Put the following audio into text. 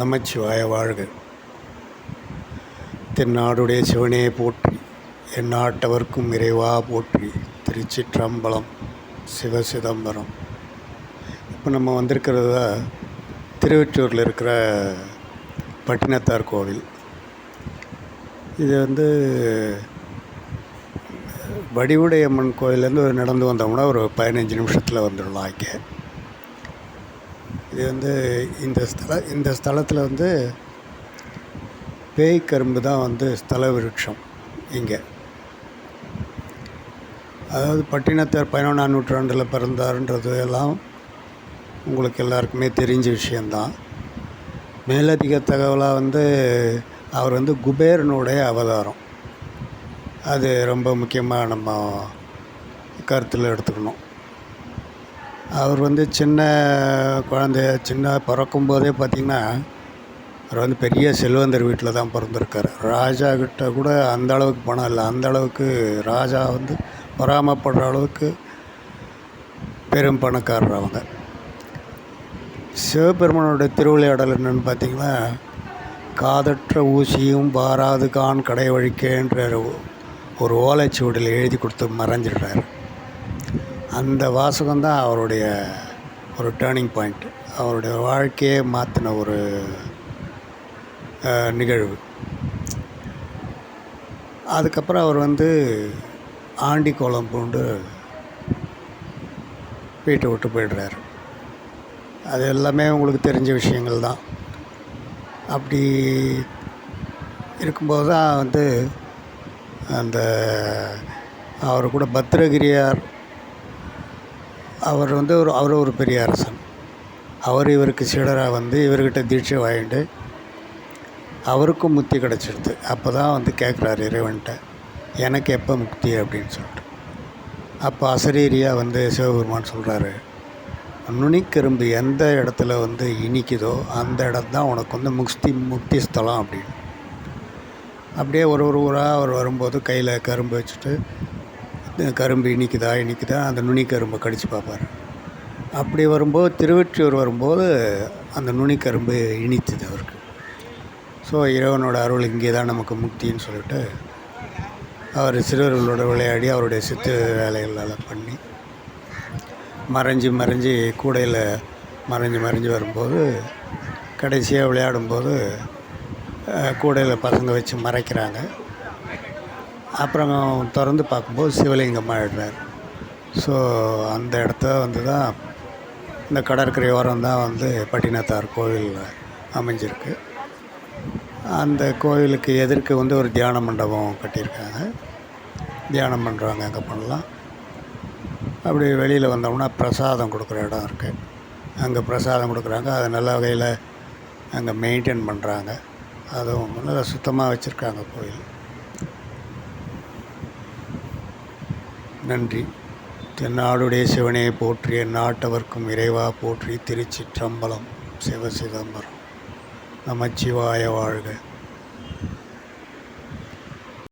நமச்சிவாய வாழ்க. தென்னாடுடைய சிவனே போற்றி என் நாட்டவர்க்கும் இறைவா போற்றி திருச்சிற்றம்பலம் சிவசிதம்பரம். இப்போ நம்ம வந்திருக்கிறத திருவெற்றூரில் இருக்கிற பட்டினத்தார் கோவில். இது வந்து வடிவுடையம்மன் கோயிலேருந்து ஒரு நடந்து வந்தோம்னா ஒரு பதினஞ்சு நிமிஷத்தில் வந்துடலாம் இங்கே இது வந்து இந்த ஸ்தல இந்த ஸ்தலத்தில் வந்து பேய் கரும்பு தான் வந்து ஸ்தல விருட்சம் இங்கே. அதாவது பட்டினத்தார் பதினொன்றாம் நூற்றாண்டில் பிறந்தாருன்றது எல்லாம் உங்களுக்கு எல்லாருக்குமே தெரிஞ்ச விஷயந்தான் மேலதிக தகவலாக வந்து அவர் வந்து குபேரனுடைய அவதாரம். அது ரொம்ப முக்கியமாக நம்ம கருத்தில் எடுத்துக்கணும். அவர் வந்து சின்ன குழந்தைய சின்ன பிறக்கும் போதே பார்த்திங்கன்னா அவர் வந்து பெரிய செல்வந்தர் வீட்டில் தான் பிறந்திருக்காரு. ராஜா கிட்ட கூட அந்த அளவுக்கு பணம் இல்லை. அந்த அளவுக்கு ராஜா வந்து பொறாமப்படுற அளவுக்கு பெரும் பணக்காரர் அவங்க. சிவபெருமானோட திருவிளையாடல் என்னென்னு பார்த்திங்கன்னா காதற்ற ஊசியும் வாராது கான் கடை வழிக்கேன்ற ஒரு ஓலைச்சுவடியில் எழுதி கொடுத்து மறைஞ்சிடுறாரு. அந்த வாசகம் தான் அவருடைய ஒரு டேர்னிங் பாயிண்ட் அவருடைய வாழ்க்கையே மாற்றின ஒரு நிகழ்வு. அதுக்கப்புறம் அவர் வந்து ஆண்டி கோலம் பூண்டு வீட்டை விட்டு போயிடுறாரு. அது எல்லாமே உங்களுக்கு தெரிஞ்ச விஷயங்கள் தான். அப்படி இருக்கும்போது தான் வந்து அந்த அவர் கூட பத்ரகிரியார் அவர் வந்து ஒரு அவர் ஒரு பெரிய அரசன். அவர் இவருக்கு சீடராக வந்து இவர்கிட்ட தீட்சை வாங்கிட்டு அவருக்கும் முக்தி கிடச்சிடுது அப்போ தான் வந்து கேட்குறாரு இறைவன்கிட்ட எனக்கு எப்போ முக்தி? அப்படின்னு சொல்லிட்டு. அப்போ அசரீரியாக வந்து சிவபெருமான் சொல்கிறாரு நுனிக்கரும்பு எந்த இடத்துல வந்து இனிக்குதோ அந்த இடம் தான் உனக்கு வந்து முக்தி முக்தி ஸ்தலம் அப்படின்னு. அப்படியே ஒரு ஒரு ஊராக அவர் வரும்போது கையில் கரும்பு வச்சுட்டு கரும்பு இனிக்குதா இனிக்குதா? அந்த நுனி கரும்பை கடித்து பார்ப்பார். அப்படி வரும்போது திருவெற்றியூர் வரும்போது அந்த நுனி கரும்பு இனித்துது அவருக்கு. ஸோ இறைவனோட அருள் இங்கே தான் நமக்கு முக்தின்னு சொல்லிட்டு அவர் சிறுவர்களோட விளையாடி அவருடைய சித்து வேலைகளெல்லாம் பண்ணி மறைஞ்சு மறைஞ்சு கூடையில் மறைஞ்சு மறைஞ்சு வரும்போது கடைசியாக விளையாடும்போது கூடையில் பசங்க வச்சு மறைக்கிறாங்க. அப்புறம் திறந்து பார்க்கும்போது சிவலிங்கமாக ஆயிடுறாரு. ஸோ அந்த இடத்த வந்து தான் இந்த கடற்கரை ஓரம் தான் வந்து பட்டினத்தார் கோவில் அமைஞ்சிருக்கு. அந்த கோவிலுக்கு எதிர்க்கு வந்து ஒரு தியான மண்டபம் கட்டியிருக்காங்க. தியானம் பண்ணுறாங்க அங்கே பண்ணலாம். அப்படி வெளியில் வந்தோம்னா பிரசாதம் கொடுக்குற இடம் இருக்குது அங்கே பிரசாதம் கொடுக்குறாங்க. அதை நல்ல வகையில் அங்கே மெயின்டைன் பண்ணுறாங்க அதுவும் நல்லா சுத்தமாக வச்சுருக்காங்க கோயில். நன்றி. தென்னாடுடைய சிவனே போற்றி நாட்டவர்க்கும் இறைவா போற்றி திருச்சிற்றம்பலம் சிவசிதம்பரம் நமச்சிவாய வாழ்க.